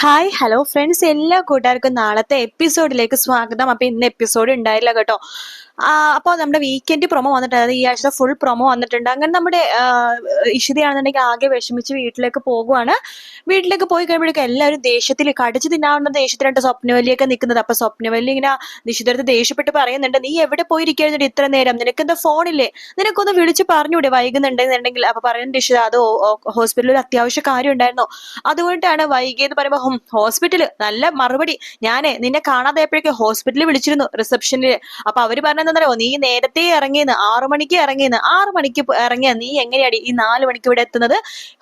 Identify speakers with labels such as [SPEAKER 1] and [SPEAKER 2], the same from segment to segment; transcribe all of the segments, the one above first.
[SPEAKER 1] Hi hello friends എല്ലാ കൂട്ടുകാർക്കും നാളത്തെ എപ്പിസോഡിലേക്ക് സ്വാഗതം. അപ്പൊ ഇന്ന് എപ്പിസോഡ് ഉണ്ടായില്ല കേട്ടോ. അപ്പോൾ നമ്മുടെ വീക്കെൻഡ് പ്രൊമോ വന്നിട്ടുണ്ട് ഈ ആഴ്ച ഫുൾ പ്രൊമോ വന്നിട്ടുണ്ട്. അങ്ങനെ നമ്മുടെ ഇഷിതയാണെന്നുണ്ടെങ്കിൽ ആകെ വിഷമിച്ച് വീട്ടിലേക്ക് പോകുവാണ്. വീട്ടിലേക്ക് പോയി കഴിയുമ്പോഴേക്കും എല്ലാവരും ദേഷ്യത്തിൽ കടിച്ചു തിന്നാവുന്ന ദേഷ്യത്തിലുണ്ട് സ്വപ്നവല്ലിയൊക്കെ നിൽക്കുന്നത്. അപ്പൊ സ്വപ്നവല്ലി ഇങ്ങനെ നിഷിതരത്ത് ദേഷ്യപ്പെട്ട് പറയുന്നുണ്ട് നീ എവിടെ പോയിരിക്കുന്നത് ഇത്ര നേരം? നിനക്ക് എന്താ ഫോണില്ലേ? നിനക്കൊന്ന് വിളിച്ച് പറഞ്ഞൂടെ വൈകുന്നുണ്ടെന്നുണ്ടെങ്കിൽ? അപ്പൊ പറയുന്നുണ്ട് ഇഷിത അത് ഹോസ്പിറ്റലിൽ ഒരു അത്യാവശ്യ കാര്യം ഉണ്ടായിരുന്നു അതുകൊണ്ടാണ് വൈകിയെന്ന് പറയുമ്പോ ഹും ഹോസ്പിറ്റൽ നല്ല മറുപടി. ഞാനേ നിന്നെ കാണാതായപ്പോഴേക്ക് ഹോസ്പിറ്റലിൽ വിളിച്ചിരുന്നു റിസപ്ഷനിൽ അപ്പൊ അവർ പറഞ്ഞെന്നറിയോ നീ നേരത്തെ ഇറങ്ങിയെന്ന് ആറു മണിക്ക് ഇറങ്ങിയെന്ന് ആറു മണിക്ക് ഇറങ്ങിയ നീ എങ്ങനെയാടി ഈ നാല് മണിക്ക് ഇവിടെ എത്തുന്നത്?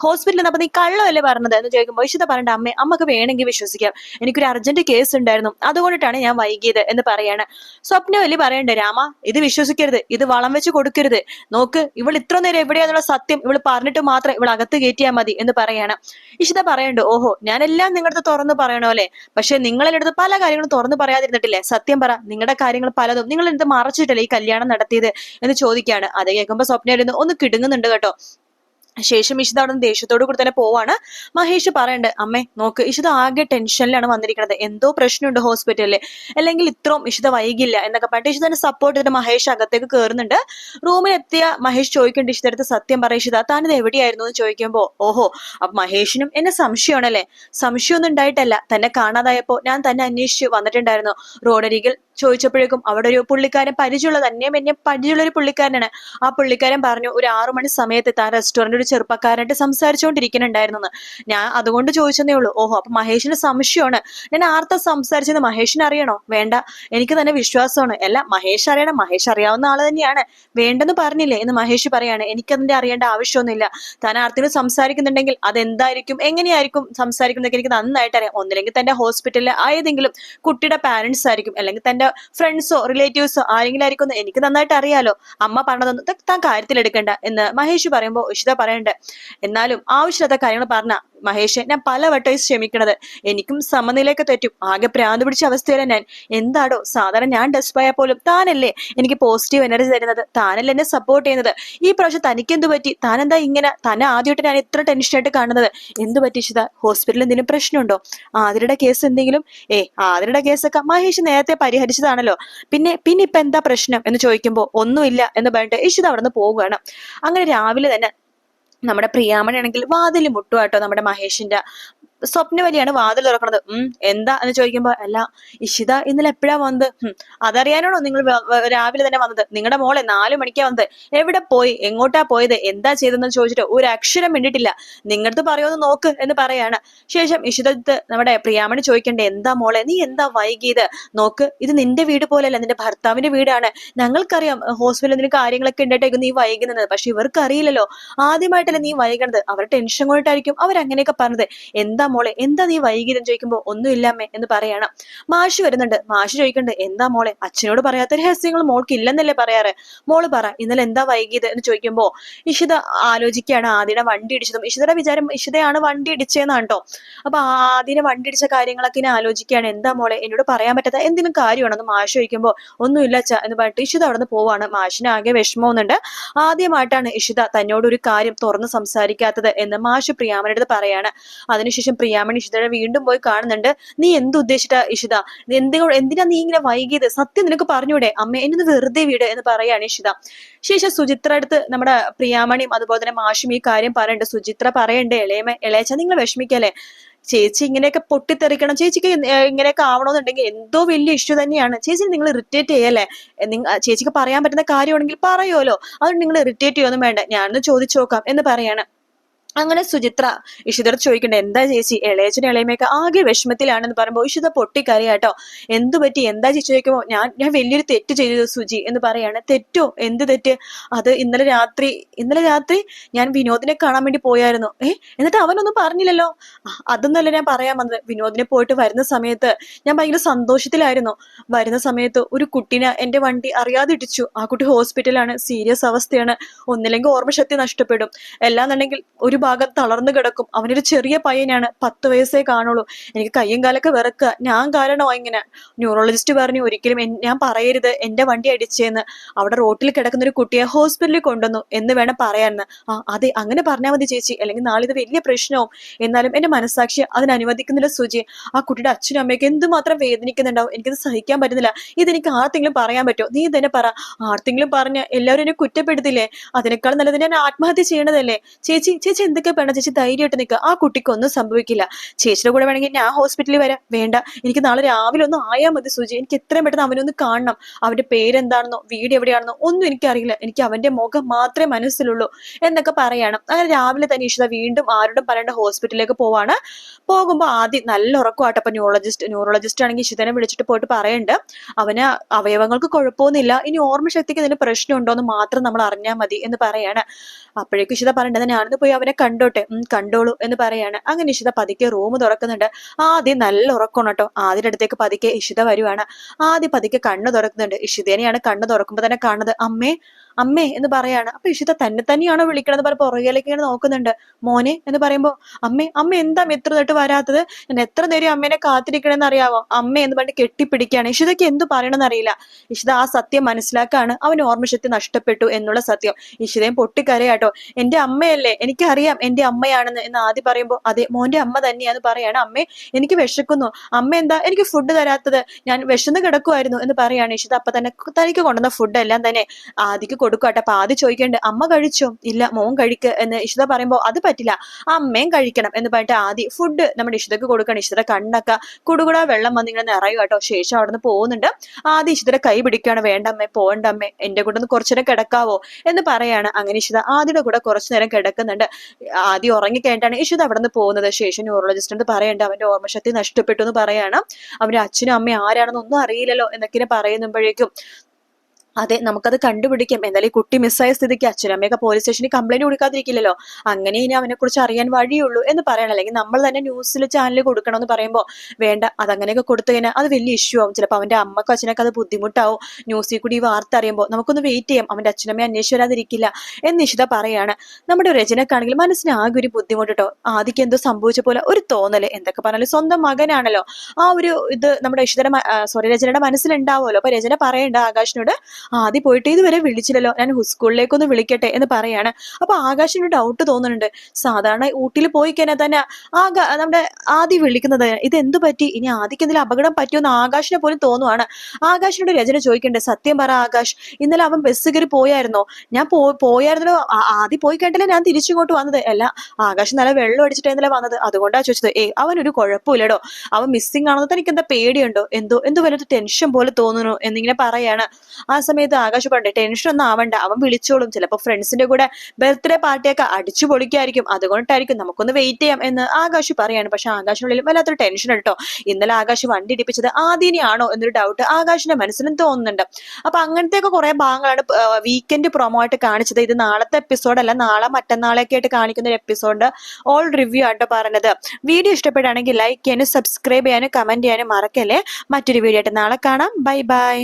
[SPEAKER 1] ഹോസ്പിറ്റലിൽ അപ്പൊ നീ കള്ളമല്ലേ പറഞ്ഞത് എന്ന് ചോദിക്കുമ്പോൾ വിശുദ്ധ പറഞ്ഞ അമ്മേ അമ്മയ്ക്ക് വേണമെങ്കിൽ വിശ്വസിക്കാം. എനിക്കൊരു അർജന്റ് കേസ് ഉണ്ടായിരുന്നു. അതുകൊണ്ടിട്ടാണ് ഞാൻ വൈകിയത് എന്ന് പറയാണ്. സ്വപ്നവല്ലി പറയണ്ടേ രാമ ഇത് വിശ്വസിക്കരുത്. ഇത് വളം വെച്ച് കൊടുക്കരുത്. നോക്ക് ഇവൾ ഇത്ര നേരം എവിടെയാന്നുള്ള സത്യം ഇവൾ പറഞ്ഞിട്ട് മാത്രം ഇവൾ അകത്ത് കയറ്റിയാൽ മതി എന്ന് പറയാണ്. ഇഷിത പറയണ്ട് ഓഹോ ഞാനെല്ലാം നിങ്ങളുടെ തുറന്ന് പറയണോ അല്ലെ? പക്ഷെ നിങ്ങളെന്റെ അടുത്ത് പല കാര്യങ്ങളും തുറന്ന് പറയാതിരുന്നിട്ടില്ലേ? സത്യം പറ നിങ്ങളുടെ കാര്യങ്ങൾ പലതും നിങ്ങൾ മറച്ചിട്ടല്ലേ ഈ കല്യാണം നടത്തിയത് എന്ന് ചോദിക്കുകയാണ് അത് കേൾക്കുമ്പോ നിന്ന് ഒന്ന് കിടുങ്ങുന്നുണ്ട് കേട്ടോ. ശേഷം ഇഷിത അവിടെ ദേഷ്യത്തോടു കൂടി തന്നെ പോവാണ്. മഹേഷ് പറയണ്ട് അമ്മേ നോക്ക് ഇഷിത ആകെ ടെൻഷനിലാണ് വന്നിരിക്കുന്നത് എന്തോ പ്രശ്നമുണ്ട് ഹോസ്പിറ്റലിൽ അല്ലെങ്കിൽ ഇത്രയും ഇഷിത വൈകില്ല എന്നൊക്കെ പറഞ്ഞിട്ട് ഇഷിതനെ സപ്പോർട്ട് ചെയ്തിട്ട് മഹേഷ് അകത്തേക്ക് കയറുന്നുണ്ട് റൂമിലെത്തിയ മഹേഷ് ചോദിക്കേണ്ട ഇഷിതടുത്ത് സത്യം പറയും ഇഷിത താനിത് എവിടെയായിരുന്നു? എന്ന് ചോദിക്കുമ്പോ ഓഹോ അപ്പൊ മഹേഷിനും എന്നെ സംശയമാണല്ലേ? സംശയമൊന്നും ഉണ്ടായിട്ടല്ല. തന്നെ കാണാതായപ്പോ ഞാൻ തന്നെ അന്വേഷിച്ച് വന്നിട്ടുണ്ടായിരുന്നു. റോഡരികിൽ ചോദിച്ചപ്പോഴേക്കും അവിടെ ഒരു പുള്ളിക്കാരൻ പരിചയമുള്ള തന്നെ എന്നെ പരിചയമുള്ള ഒരു പുള്ളിക്കാരനാണ്. ആ പുള്ളിക്കാരൻ പറഞ്ഞു ഒരു ആറു മണി സമയത്ത് താൻ റെസ്റ്റോറന്റ് ഒരു ചെറുപ്പക്കാരനായിട്ട് സംസാരിച്ചുകൊണ്ടിരിക്കുന്നുണ്ടായിരുന്നു ഞാൻ അതുകൊണ്ട് ചോദിച്ചതേ ഉള്ളൂ ഓഹോ അപ്പൊ മഹേഷിന് സംശയമാണ്. ഞാൻ ആർത്ത സംസാരിച്ചത് മഹേഷിന് അറിയണോ? വേണ്ട എനിക്ക് തന്നെ വിശ്വാസമാണ്. അല്ല മഹേഷ് അറിയണം മഹേഷ് അറിയാവുന്ന ആൾ തന്നെയാണ്. വേണ്ടെന്ന് പറഞ്ഞില്ലേ എന്ന് മഹേഷ് പറയാണ്. എനിക്കതിന്റെ അറിയേണ്ട ആവശ്യമൊന്നുമില്ല. താൻ ആർത്തിനും സംസാരിക്കുന്നുണ്ടെങ്കിൽ അതെന്തായിരിക്കും എങ്ങനെയായിരിക്കും സംസാരിക്കുന്നതൊക്കെ എനിക്ക് നന്നായിട്ട് അറിയാം. ഒന്നില്ലെങ്കിൽ തന്റെ ഹോസ്പിറ്റലിലെ ആയതെങ്കിലും കുട്ടിയുടെ പാരന്റ്സ് ആയിരിക്കും. അല്ലെങ്കിൽ തന്റെ ഫ്രണ്ട്സോ റിലേറ്റീവ്സോ ആരെങ്കിലും എനിക്ക് നന്നായിട്ട് അറിയാലോ. അമ്മ പറഞ്ഞതൊന്നും താൻ കാര്യത്തിലെടുക്കണ്ട എന്ന് മഹേഷ് പറയുമ്പോൾ ഉഷിത പറയണ്ട്. എന്നാലും ആവശ്യമില്ലാത്ത കാര്യങ്ങൾ പറഞ്ഞ മഹേഷ് ഞാൻ പലവട്ടം ക്ഷമിക്കണത്. എനിക്കും സമനിലയൊക്കെ തെറ്റും. ആകെ പ്രാന്ത് പിടിച്ച അവസ്ഥയിലാണ് ഞാൻ. എന്താടോ സാധാരണ ഞാൻ ഡെസ്പ് ആയാൽ പോലും താനല്ലേ എനിക്ക് പോസിറ്റീവ് എനർജി തരുന്നത്? താനല്ലേ എന്നെ സപ്പോർട്ട് ചെയ്യുന്നത്? ഈ പ്രാവശ്യം തനിക്ക് എന്ത് പറ്റി? താൻ എന്താ ഇങ്ങനെ? തന്നെ ആദ്യമായിട്ട് ഞാൻ ഇത്ര ടെൻഷനായിട്ട് കാണുന്നത്? എന്ത് പറ്റി ഇഷിത? ഹോസ്പിറ്റലിൽ എന്തെങ്കിലും പ്രശ്നമുണ്ടോ? ആതിരയുടെ കേസ് എന്തെങ്കിലും? ഏ ആതിരയുടെ കേസൊക്കെ മഹേഷ് നേരത്തെ പരിഹരിച്ചതാണല്ലോ. പിന്നെ പിന്നെ ഇപ്പൊ എന്താ പ്രശ്നം എന്ന് ചോദിക്കുമ്പോൾ ഒന്നുമില്ല എന്ന് പറഞ്ഞിട്ട് ഇഷിത അവിടെ നിന്ന് പോവുകയാണ്. അങ്ങനെ രാവിലെ തന്നെ നമ്മുടെ പ്രിയാമണി ആണെങ്കിൽ വാതിൽ മുട്ടുവാട്ടോ നമ്മുടെ മഹേഷിന്റെ സ്വപ്നവലിയാണ് വാതിൽ തുറക്കണത്. ഉം എന്താ എന്ന് ചോദിക്കുമ്പോ അല്ല ഇഷിത ഇന്നലെ എപ്പോഴാ വന്നത്? അതറിയാനാണോ നിങ്ങൾ രാവിലെ തന്നെ വന്നത്? നിങ്ങളുടെ മോളെ നാലു മണിക്കാ വന്നത്. എവിടെ പോയി? എങ്ങോട്ടാ പോയത്? എന്താ ചെയ്തതെന്ന് ചോദിച്ചിട്ട് ഒരു അക്ഷരം മിണ്ടിട്ടില്ല നിങ്ങളത് പറയുമെന്ന് നോക്ക് എന്ന് പറയാണ്. ശേഷം ഇഷിതത്ത് നമ്മുടെ പ്രിയാമണി ചോദിക്കണ്ടേ എന്താ മോളെ നീ എന്താ വൈകിയത്? നോക്ക് ഇത് നിന്റെ വീട് പോലെയല്ല നിന്റെ ഭർത്താവിന്റെ വീടാണ്. ഞങ്ങൾക്കറിയാം ഹോസ്പിറ്റലിൽ നിന്ന് കാര്യങ്ങളൊക്കെ ഉണ്ടായിട്ടേക്കും നീ വൈകുന്നത്. പക്ഷെ ഇവർക്ക് അറിയില്ലല്ലോ ആദ്യമായിട്ടല്ലേ നീ വൈകണത്. അവർ ടെൻഷൻ കൊണ്ടിട്ടായിരിക്കും അവരങ്ങനെയൊക്കെ പറഞ്ഞത്. എന്താ മോളെ എന്താ നീ വൈകിയതെന്ന് ചോദിക്കുമ്പോൾ ഒന്നുമില്ലമ്മേ എന്ന് പറയണം. മാഷ് വരുന്നുണ്ട്. മാഷ് ചോദിക്കണ്ട് എന്താ മോളെ? അച്ഛനോട് പറയാത്ത രഹസ്യങ്ങൾ മോൾക്ക് ഇല്ലെന്നല്ലേ പറയാറ്? മോൾ പറ ഇന്നലെ എന്താ വൈകിയത്? എന്ന് ചോദിക്കുമ്പോ ഇഷിത ആലോചിക്കുകയാണ്. ആദ്യയുടെ വണ്ടി ഇടിച്ചതും ഇഷിതയുടെ വിചാരം ഇഷിതയാണ് വണ്ടി ഇടിച്ചതെന്നാണ് കേട്ടോ അപ്പൊ ആദ്യനെ വണ്ടി ഇടിച്ച കാര്യങ്ങളൊക്കെ ഇനി ആലോചിക്കുകയാണ്. എന്താ മോളെ? എന്നോട് പറയാൻ പറ്റാത്ത എന്തെങ്കിലും കാര്യമാണെന്ന് മാഷ് ചോദിക്കുമ്പോൾ ഒന്നുമില്ല അച്ഛ എന്ന് പറഞ്ഞിട്ട് ഇഷിത അവിടെ നിന്ന് പോവാണ്. മാഷിന് ആകെ വിഷമമൊന്നുണ്ട്. ആദ്യമായിട്ടാണ് ഇഷിത തന്നോട് ഒരു കാര്യം തുറന്ന് സംസാരിക്കാത്തത് എന്ന് മാഷ് പ്രിയാമനടുത്ത് പറയാണ്. അതിനുശേഷം പ്രിയാമണി ഇഷിതയെ വീണ്ടും പോയി കാണുന്നുണ്ട്. നീ എന്ത് ഉദ്ദേശിച്ചിട്ടാ ഇഷിത എന്തിനോ എന്തിനാ നീ ഇങ്ങനെ വൈകിയത്? സത്യം നിനക്ക് പറഞ്ഞൂടെ? അമ്മ എന്നൊന്ന് വെറുതെ വീട് എന്ന് പറയാണ് ഇഷിത ശേഷം സുചിത്ര അടുത്ത് നമ്മുടെ പ്രിയാമണിയും അതുപോലെ തന്നെ മാഷും ഈ കാര്യം പറയണ്ട്. സുചിത്ര പറയണ്ടേ ഇളയമ ഇളയച്ച നിങ്ങൾ വിഷമിക്കല്ലേ? ചേച്ചി ഇങ്ങനെയൊക്കെ പൊട്ടിത്തെറിക്കണം. ചേച്ചിക്ക് ഇങ്ങനെയൊക്കെ ആവണമെന്നുണ്ടെങ്കിൽ എന്തോ വലിയ ഇഷ്യൂ തന്നെയാണ്. ചേച്ചി നിങ്ങൾ ഇറിറ്റേറ്റ് ചെയ്യല്ലേ? ചേച്ചിക്ക് പറയാൻ പറ്റുന്ന കാര്യമാണെങ്കിൽ പറയുമല്ലോ അതുകൊണ്ട് നിങ്ങൾ ഇറിറ്റേറ്റ് ചെയ്യൊന്നും വേണ്ട. ഞാനൊന്ന് ചോദിച്ചു നോക്കാം എന്ന് പറയാണ്. അങ്ങനെ സുചിത്ര ഇഷിതർ ചോദിക്കണ്ടേ എന്താ ചേച്ചി? ഇളയച്ചനും ഇളയമയൊക്കെ ആകെ വിഷമത്തിലാണെന്ന് പറയുമ്പോൾ ഇഷിത പൊട്ടിക്കറിയാട്ടോ എന്തു പറ്റി? എന്താ ചേച്ചി ചോദിക്കുമ്പോൾ ഞാൻ ഞാൻ വലിയൊരു തെറ്റ് ചെയ്തു സുജി എന്ന് പറയാണ്. തെറ്റോ? എന്ത് തെറ്റ്? അത് ഇന്നലെ രാത്രി ഇന്നലെ രാത്രി ഞാൻ വിനോദിനെ കാണാൻ വേണ്ടി പോയായിരുന്നു. ഏ എന്നിട്ട് അവനൊന്നും പറഞ്ഞില്ലല്ലോ? അതൊന്നല്ല ഞാൻ പറയാൻ വന്നത്. വിനോദിനെ പോയിട്ട് വരുന്ന സമയത്ത് ഞാൻ ഭയങ്കര സന്തോഷത്തിലായിരുന്നു. വരുന്ന സമയത്ത് ഒരു കുട്ടീനെ എന്റെ വണ്ടി അറിയാതെ ഇടിച്ചു ആ കുട്ടി ഹോസ്പിറ്റലാണ് സീരിയസ് അവസ്ഥയാണ്. ഒന്നില്ലെങ്കിൽ ഓർമ്മശക്തി നഷ്ടപ്പെടും. എല്ലാന്നുണ്ടെങ്കിൽ ഒരു ഭാഗം തളർന്നു കിടക്കും. അവനൊരു ചെറിയ പയ്യനാണ്. പത്ത് വയസ്സേ കാണുള്ളൂ. എനിക്ക് കയ്യും കാലൊക്കെ വിറക്കുക. ഞാൻ കാരണോ ഇങ്ങനെ. ന്യൂറോളജിസ്റ്റ് പറഞ്ഞു ഒരിക്കലും ഞാൻ പറയരുത്. എന്റെ വണ്ടി അടിച്ചേന്ന്. അവിടെ റോട്ടിൽ കിടക്കുന്ന ഒരു കുട്ടിയെ ഹോസ്പിറ്റലിൽ കൊണ്ടുവന്നു. എന്ന് വേണം പറയാന്ന് ആ അതെ അങ്ങനെ പറഞ്ഞാൽ മതി ചേച്ചി. അല്ലെങ്കിൽ നാളെ ഇത് വലിയ പ്രശ്നവും. എന്നാലും എന്റെ മനസ്സാക്ഷി അതിന് അനുവദിക്കുന്നില്ല സുജി. ആ കുട്ടിയുടെ അച്ഛനും അമ്മയ്ക്ക് എന്തുമാത്രം വേദനിക്കുന്നുണ്ടാവും? എനിക്കത് സഹിക്കാൻ പറ്റുന്നില്ല. ഇതെനിക്ക് ആർക്കെങ്കിലും പറയാൻ പറ്റുമോ? നീ തന്നെ പറ. ആർക്കെങ്കിലും പറഞ്ഞ് എല്ലാവരും എന്നെ കുറ്റപ്പെടുത്തില്ലേ? അതിനേക്കാൾ നല്ലത് ഞാൻ ആത്മഹത്യ ചെയ്യണതല്ലേ? ചേച്ചി ചേച്ചി എന്തൊക്കെ വേണം ചേച്ചി ധൈര്യമായിട്ട് നിൽക്കുക? ആ കുട്ടിക്കൊന്നും സംഭവിക്കില്ല. ചേച്ചിയുടെ കൂടെ വേണമെങ്കിൽ ഞാൻ ഹോസ്പിറ്റലിൽ വരാം. വേണ്ട. എനിക്ക് നാളെ രാവിലെ ഒന്ന് ആയാൽ മതി സുജി എനിക്ക് എത്രയും പെട്ടെന്ന് അവനൊന്ന് കാണണം. അവന്റെ പേരെന്താണെന്നോ വീട് എവിടെയാണെന്നോ ഒന്നും എനിക്കറിയില്ല എനിക്ക് അവന്റെ മുഖം മാത്രമേ മനസ്സിലുള്ളൂ എന്നൊക്കെ പറയണം. അങ്ങനെ രാവിലെ തന്നെ ഇഷിത വീണ്ടും ആരോടും പറയേണ്ട ഹോസ്പിറ്റലിലേക്ക് പോവാണ്. പോകുമ്പോൾ ആദ്യം നല്ല ഉറക്കമാട്ടോ. അപ്പൊ ന്യൂറോളജിസ്റ്റ് ന്യൂറോളജിസ്റ്റ് ആണെങ്കിൽ ഇഷിതനെ വിളിച്ചിട്ട് പോയിട്ട് പറയുന്നുണ്ട് അവന് അവയവങ്ങൾക്ക് കുഴപ്പമൊന്നുമില്ല. ഇനി ഓർമ്മശക്തിക്ക് ഇതിന് പ്രശ്നമുണ്ടോ എന്ന് മാത്രം നമ്മൾ അറിഞ്ഞാൽ മതി എന്ന് പറയാണ്. അപ്പോഴേക്കും ഇഷിത പറയേണ്ടത് ഞാനൊന്ന് പോയി അവനെ കണ്ടോട്ടെ? കണ്ടോളൂ എന്ന് പറയാണ്. അങ്ങനെ ഇഷിത പതുക്കെ റൂം തുറക്കുന്നുണ്ട്. ആദ്യം നല്ല ഉറക്കണം കേട്ടോ. ആദ്യയുടെ അടുത്തേക്ക് പതുക്കെ ഇഷിത വരുവാണ്. ആദ്യം പതുക്കെ കണ്ണ് തുറക്കുന്നുണ്ട്. ഇഷിതേനെയാണ് കണ്ണ് തുറക്കുമ്പോൾ തന്നെ കാണുന്നത്. അമ്മേ അമ്മേ എന്ന് പറയാണ്. അപ്പൊ ഇഷിത തന്നെ തന്നെയാണോ വിളിക്കണമെന്ന് പറഞ്ഞ പുറകിലേക്ക് ഇങ്ങനെ നോക്കുന്നുണ്ട്. മോനെ എന്ന് പറയുമ്പോ അമ്മേ അമ്മ എന്താ എത്ര തൊട്ട് വരാത്തത്? ഞാൻ എത്ര നേരം അമ്മേനെ കാത്തിരിക്കണമെന്ന് അറിയാവോ? അമ്മ എന്ന് പറഞ്ഞിട്ട് കെട്ടിപ്പിടിക്കുകയാണ്. ഇഷിതയ്ക്ക് എന്ത് പറയണമെന്ന് അറിയില്ല ഇഷിത ആ സത്യം മനസ്സിലാക്കാണ്. അവൻ ഓർമ്മശക്തി നഷ്ടപ്പെട്ടു എന്നുള്ള സത്യം. ഇഷിതയും പൊട്ടിക്കരയാട്ടോ. എന്റെ അമ്മയല്ലേ? എനിക്കറിയാം എന്റെ അമ്മയാണെന്ന് എന്ന് ആദ്യം പറയുമ്പോൾ അതെ മോന്റെ അമ്മ തന്നെയാന്ന് പറയാണ്. അമ്മേ എനിക്ക് വിശക്കുന്നു. അമ്മ എന്താ? എനിക്ക് ഫുഡ് തരാത്തത്. ഞാൻ വിശന്ന് കിടക്കുമായിരുന്നു എന്ന് പറയാണ് ഇഷിത. അപ്പൊ തന്നെ തനിക്ക് കൊണ്ടുവന്ന ഫുഡ് എല്ലാം തന്നെ ആദിക്ക് കൊടുക്കട്ടെ അപ്പൊ ആദ്യം ചോദിക്കണ്ട് അമ്മ കഴിച്ചോ? ഇല്ല മോൻ കഴിക്ക്. എന്ന് ഇഷിത പറയുമ്പോൾ അത് പറ്റില്ല. അമ്മയും കഴിക്കണം. എന്ന് പറഞ്ഞിട്ട് ആദ്യം ഫുഡ് നമ്മുടെ ഇഷിതക്ക് കൊടുക്കണം. ഇഷിത കണ്ണൊക്കെ കുടുകുടാ വെള്ളം വന്ന് ഇങ്ങനെ നിറയും കേട്ടോ. ശേഷം അവിടെ നിന്ന് പോകുന്നുണ്ട്. ആദ്യം ഇഷിതയുടെ കൈ പിടിക്കുകയാണ് വേണ്ട അമ്മേ പോകണ്ട അമ്മേ എന്റെ കൂടെ ഒന്ന് കുറച്ചു നേരം കിടക്കാവോ? എന്ന് പറയാണ്. അങ്ങനെ ഇഷിത ആദ്യയുടെ കൂടെ കുറച്ചു നേരം കിടക്കുന്നുണ്ട്. ആദ്യം ഉറങ്ങിക്കേണ്ടാണ് ഇഷിത അവിടെ നിന്ന് പോകുന്നത്. ശേഷം ന്യൂറോളജിസ്റ്റ് പറയേണ്ട അവന്റെ ഓർമ്മശക്തി നഷ്ടപ്പെട്ടു എന്ന് പറയാണ്. അവന്റെ അച്ഛനും അമ്മയും ആരാണെന്ന് ഒന്നും അറിയില്ലല്ലോ എന്നൊക്കെ പറയുമ്പോഴേക്കും അതെ നമുക്കത് കണ്ടുപിടിക്കാം. ഈ കുട്ടി മിസ്സായ സ്ഥിതിക്ക് അച്ഛനമ്മയൊക്കെ പോലീസ് സ്റ്റേഷനിൽ കംപ്ലൈന്റ് കൊടുക്കാതിരിക്കില്ലല്ലോ. അങ്ങനെ ഇനി അവനെ കുറിച്ച് അറിയാൻ വഴിയുള്ളൂ എന്ന് പറയണം. അല്ലെങ്കിൽ നമ്മൾ തന്നെ ന്യൂസിൽ ചാനലിൽ കൊടുക്കണം എന്ന് പറയുമ്പോൾ വേണ്ട അതങ്ങനെയൊക്കെ കൊടുത്തു കഴിഞ്ഞാൽ അത് വലിയ ഇഷ്യൂ ആവും. ചിലപ്പോൾ അവന്റെ അമ്മക്കും അച്ഛനൊക്കെ അത് ബുദ്ധിമുട്ടാവും. ന്യൂസിൽ കൂടി ഈ വാർത്ത അറിയുമ്പോൾ നമുക്കൊന്ന് വെയിറ്റ് ചെയ്യാം. അവന്റെ അച്ഛനമ്മയെ അന്വേഷിച്ച് വരാതിരിക്കില്ല എന്ന് നിഷിത പറയാണ്. നമ്മുടെ രചനക്കാണെങ്കിൽ മനസ്സിന് ആകെ ഒരു ബുദ്ധിമുട്ട് ആദ്യക്ക് എന്തോ സംഭവിച്ച പോലെ ഒരു തോന്നൽ. എന്തൊക്കെ പറഞ്ഞാലും സ്വന്തം മകനാണല്ലോ. ആ ഒരു ഇത് നമ്മുടെ ഇഷിതയുടെ സോറി രചനയുടെ മനസ്സിലുണ്ടാവുമല്ലോ. അപ്പൊ രചന പറയണ്ട ആകാശിനോട് ആദ്യം പോയിട്ട് ഇതുവരെ വിളിച്ചില്ലല്ലോ. ഞാൻ സ്കൂളിലേക്കൊന്ന് വിളിക്കട്ടെ എന്ന് പറയാണ്. അപ്പൊ ആകാശിന് ഡൗട്ട് തോന്നുന്നുണ്ട്. സാധാരണ ഊട്ടിയിൽ പോയി കഴിഞ്ഞാൽ തന്നെ ആകാ നമ്മുടെ ആദ്യം വിളിക്കുന്നത് ഇത് എന്തു പറ്റി? ഇനി ആദ്യക്ക് എന്തെങ്കിലും അപകടം പറ്റിയോന്ന് ആകാശിനെ പോലും തോന്നുവാണ്. ആകാശിനോട് രചന ചോദിക്കണ്ടേ സത്യം പറ ആകാശ് ഇന്നലെ അവൻ ബസ് കയറി പോയായിരുന്നോ? ഞാൻ പോ പോയായിരുന്നല്ലോ. ആദ്യം പോയി കണ്ടില്ല ഞാൻ തിരിച്ചിങ്ങോട്ട് വന്നത്? അല്ല ആകാശ് നല്ല വെള്ളം അടിച്ചിട്ട് ഇന്നലെ വന്നത്. അതുകൊണ്ടാ ചോദിച്ചത് ഏ അവൻ ഒരു കുഴപ്പമില്ലടോ. അവൻ മിസ്സിംഗ് ആണെന്ന് തനിക്ക് എന്താ പേടിയുണ്ടോ? എന്തോ എന്തോ വലിയൊരു ടെൻഷൻ പോലെ തോന്നുന്നു എന്നിങ്ങനെ പറയാണ്. ആ സമയത്ത് ആകാശ് പണ്ട് ടെൻഷൻ ഒന്നും ആവണ്ട. അവൻ വിളിച്ചോളും. ചിലപ്പോൾ ഫ്രണ്ട്സിന്റെ കൂടെ ബർത്ത്ഡേ പാർട്ടിയൊക്കെ അടിച്ചു പൊളിക്കായിരിക്കും. അതുകൊണ്ടായിരിക്കും നമുക്കൊന്ന് വെയിറ്റ് ചെയ്യാം എന്ന് ആകാശ് പറയാണ്. പക്ഷെ ആകാശിനുള്ളിൽ വല്ലാത്തൊരു ടെൻഷൻ കേട്ടോ ഇന്നലെ ആകാശ് വണ്ടി ഇടിപ്പിച്ചത് ആദിനിയാണോ എന്നൊരു ഡൗട്ട് ആകാശിന്റെ മനസ്സിലും തോന്നുന്നുണ്ട്. അപ്പൊ അങ്ങനത്തെയൊക്കെ കുറെ ഭാഗങ്ങളാണ് വീക്കെൻഡ് പ്രൊമോ ആയിട്ട് കാണിച്ചത്. ഇത് നാളത്തെ എപ്പിസോഡ് അല്ല നാളെ മറ്റന്നാളൊക്കെ ആയിട്ട് കാണിക്കുന്ന ഒരു എപ്പിസോഡ് ഓൾ റിവ്യൂ ആട്ടോ പറഞ്ഞത്. വീഡിയോ ഇഷ്ടപ്പെടുകയാണെങ്കിൽ ലൈക്ക് ചെയ്യാനും സബ്സ്ക്രൈബ് ചെയ്യാനും കമന്റ് ചെയ്യാനും മറക്കല്ലേ? മറ്റൊരു വീഡിയോ ആയിട്ട് നാളെ കാണാം. Bye bye